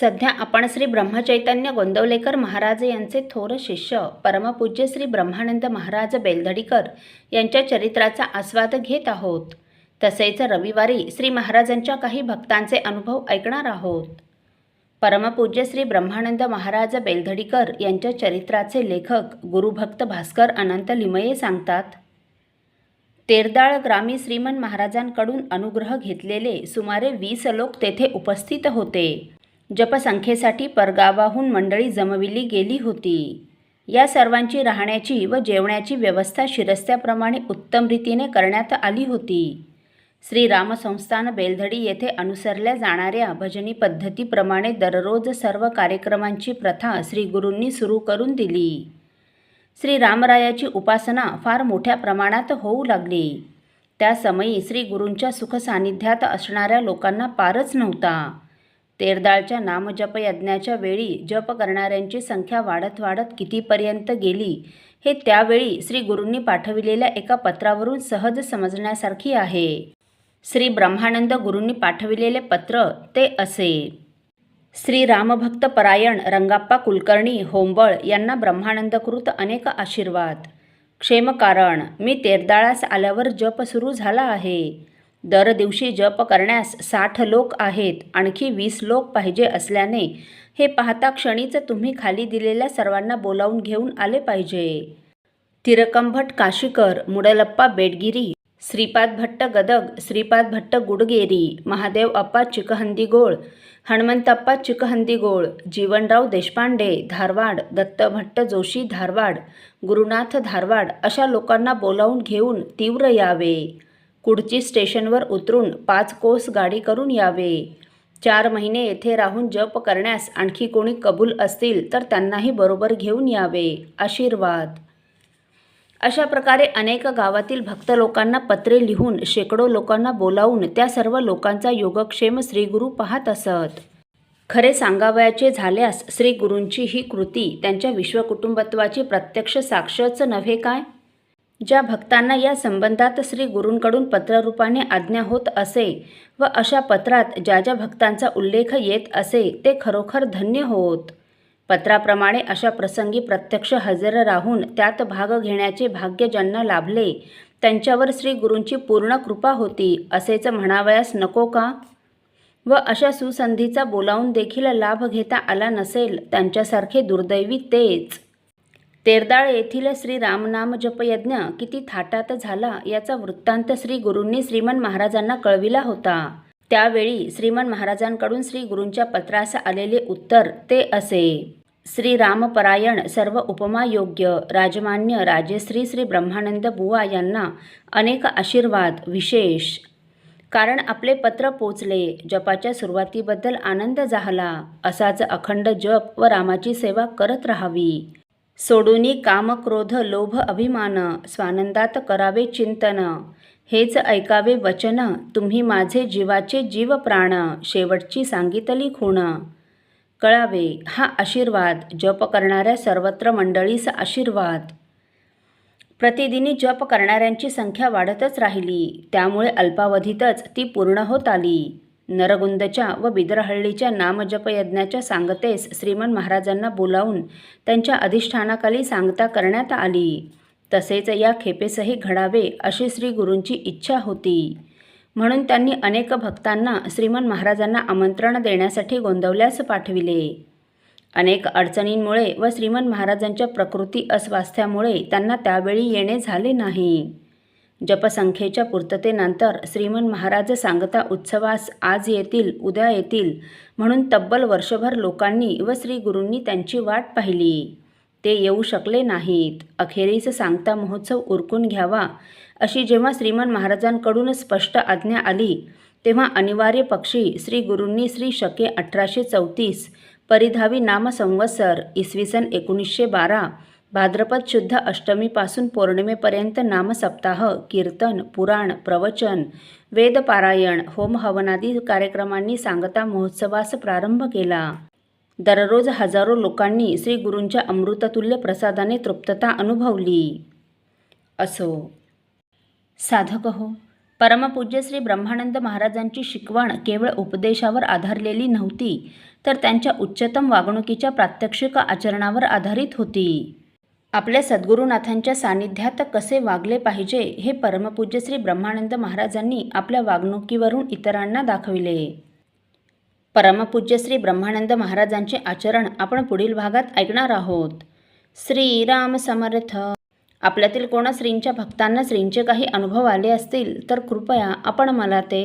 सध्या आपण श्री ब्रह्मचैतन्य गोंदवलेकर महाराज यांचे थोर शिष्य परमपूज्य श्री ब्रह्मानंद महाराज बेलधडीकर यांच्या चरित्राचा आस्वाद घेत आहोत. तसेच रविवारी श्री महाराजांच्या काही भक्तांचे अनुभव ऐकणार आहोत. परमपूज्य श्री ब्रह्मानंद महाराज बेलधडीकर यांच्या चरित्राचे लेखक गुरुभक्त भास्कर अनंत लिमये सांगतात तेरदाळ ग्रामी श्रीमन महाराजांकडून अनुग्रह घेतलेले सुमारे वीस लोक तेथे उपस्थित होते. जपसंख्येसाठी परगावाहून मंडळी जमविली गेली होती. या सर्वांची राहण्याची व जेवण्याची व्यवस्था शिरस्त्याप्रमाणे उत्तम रीतीने करण्यात आली होती. श्रीरामसंस्थान बेलधडी येथे अनुसरल्या जाणाऱ्या भजनी पद्धतीप्रमाणे दररोज सर्व कार्यक्रमांची प्रथा श्री गुरूंनी सुरू करून दिली. श्री रामरायाची उपासना फार मोठ्या प्रमाणात होऊ लागली. त्या समयी श्री गुरूंच्या असणाऱ्या लोकांना पारच नव्हता. तेरदाळच्या नामजप यज्ञाच्या वेळी जप करणाऱ्यांची संख्या वाढत वाढत कितीपर्यंत गेली? हे त्यावेळी श्री गुरूंनी पाठविलेल्या एका पत्रावरून सहज समजण्यासारखी आहे. श्री ब्रह्मानंद गुरूंनी पाठविलेले पत्र ते असे. श्री रामभक्त परायण रंगाप्पा कुलकर्णी होंबळ यांना ब्रह्मानंदकृत अनेक आशीर्वाद. क्षेमकारण मी तेरदाळास आल्यावर जप सुरू झाला आहे. दर दिवशी जप करण्यास साठ लोक आहेत आणखी वीस लोक पाहिजे असल्याने हे पाहता क्षणीच तुम्ही खाली दिलेल्या सर्वांना बोलावून घेऊन आले पाहिजे. तिरकंभट काशीकर मुडलप्पा बेडगिरी श्रीपाद भट्ट गदग श्रीपाद भट्ट गुडगेरी महादेव अप्पा चिकहंदीगोळ हनुमंतप्पा चिकहंदीगोळ जीवनराव देशपांडे धारवाड दत्त भट्ट जोशी धारवाड गुरुनाथ धारवाड अशा लोकांना बोलावून घेऊन तीव्र यावे. कुडची स्टेशनवर उतरून पाच कोस गाडी करून यावे. चार महिने येथे राहून जप करण्यास आणखी कोणी कबूल असतील तर त्यांनाही बरोबर घेऊन यावे. आशीर्वाद. अशा प्रकारे अनेक गावातील भक्त लोकांना पत्रे लिहून शेकडो लोकांना बोलावून त्या सर्व लोकांचा योगक्षेम श्रीगुरू पाहत असत. खरे सांगावयाचे झाल्यास श्रीगुरूंची ही कृती त्यांच्या विश्वकुटुंबत्वाची प्रत्यक्ष साक्षच नव्हे काय? ज्या भक्तांना या संबंधात श्री गुरूंकडून पत्ररूपाने आज्ञा होत असे व अशा पत्रात ज्या ज्या भक्तांचा उल्लेख येत असे ते खरोखर धन्य होत. पत्राप्रमाणे अशा प्रसंगी प्रत्यक्ष हजर राहून त्यात भाग घेण्याचे भाग्य ज्यांना लाभले त्यांच्यावर श्री गुरूंची पूर्ण कृपा होती असेच म्हणावयास नको का? व अशा सुसंधीचा बोलावून देखील लाभ घेता आला नसेल त्यांच्यासारखे दुर्दैवी तेच. तेरदाळ येथील श्री रामनाम जपयज्ञ किती थाटात झाला याचा वृत्तांत श्री गुरूंनी श्रीमन महाराजांना कळविला होता. त्यावेळी श्रीमन महाराजांकडून श्री गुरूंच्या पत्रास आलेले उत्तर ते असे. श्री रामपरायण सर्व उपमा योग्य राजमान्य राजेश्री श्री ब्रह्मानंद बुवा यांना अनेक आशीर्वाद विशेष. कारण आपले पत्र पोचले जपाच्या सुरुवातीबद्दल आनंद झाला असाच अखंड जप व रामाची सेवा करत राहावी. सोडूनी काम क्रोध लोभ अभिमान स्वानंदात करावे चिंतन. हेच ऐकावे वचन तुम्ही माझे जीवाचे जीव प्राण शेवटची सांगितली खूण. कळावे हा आशीर्वाद जप करणाऱ्या सर्वत्र मंडळीस आशीर्वाद. प्रतिदिनी जप करणाऱ्यांची संख्या वाढतच राहिली त्यामुळे अल्पावधीतच ती पूर्ण होत आली. नरगुंदच्या व बिदरहळ्ळीच्या नामजपयज्ञाच्या सांगतेस श्रीमन महाराजांना बोलावून त्यांच्या अधिष्ठानाखाली सांगता करण्यात आली. तसेच या खेपेसही घडावे अशी श्री गुरूंची इच्छा होती. म्हणून त्यांनी अनेक भक्तांना श्रीमन महाराजांना आमंत्रण देण्यासाठी गोंदवल्यास पाठविले. अनेक अडचणींमुळे व श्रीमन महाराजांच्या प्रकृती अस्वास्थ्यामुळे त्यांना त्यावेळी येणे झाले नाही. जपसंख्येच्या पूर्ततेनंतर श्रीमन महाराज सांगता उत्सवास आज येतील उद्या येतील म्हणून तब्बल वर्षभर लोकांनी व श्री गुरूंनी त्यांची वाट पाहिली. ते येऊ शकले नाहीत. अखेरीस सांगता महोत्सव उरकून घ्यावा अशी जेव्हा श्रीमन महाराजांकडून स्पष्ट आज्ञा आली तेव्हा अनिवार्य पक्षी श्री गुरूंनी श्री शके अठराशे चौतीस परिधावी नामसंवत्सर इसवी सन एकोणीसशे बारा भाद्रपद शुद्ध अष्टमीपासून पौर्णिमेपर्यंत नामसप्ताह कीर्तन पुराण प्रवचन वेदपारायण होम हवनादी कार्यक्रमांनी सांगता महोत्सवास प्रारंभ केला. दररोज हजारो लोकांनी श्री गुरूंच्या अमृततुल्य प्रसादाने तृप्तता अनुभवली. असो. साधक हो परमपूज्य श्री ब्रह्मानंद महाराजांची शिकवण केवळ उपदेशावर आधारलेली नव्हती तर त्यांच्या उच्चतम वागणुकीच्या प्रात्यक्षिक आचरणावर आधारित होती. आपल्या सद्गुरुनाथांच्या सानिध्यात कसे वागले पाहिजे हे परमपूज्य श्री ब्रह्मानंद महाराजांनी आपल्या वागणुकीवरून इतरांना दाखविले. परमपूज्य श्री ब्रह्मानंद महाराजांचे आचरण आपण पुढील भागात ऐकणार आहोत. श्रीराम समर्थ. आपल्यातील कोणा श्रींच्या भक्तांना श्रींचे काही अनुभव आले असतील तर कृपया आपण मला ते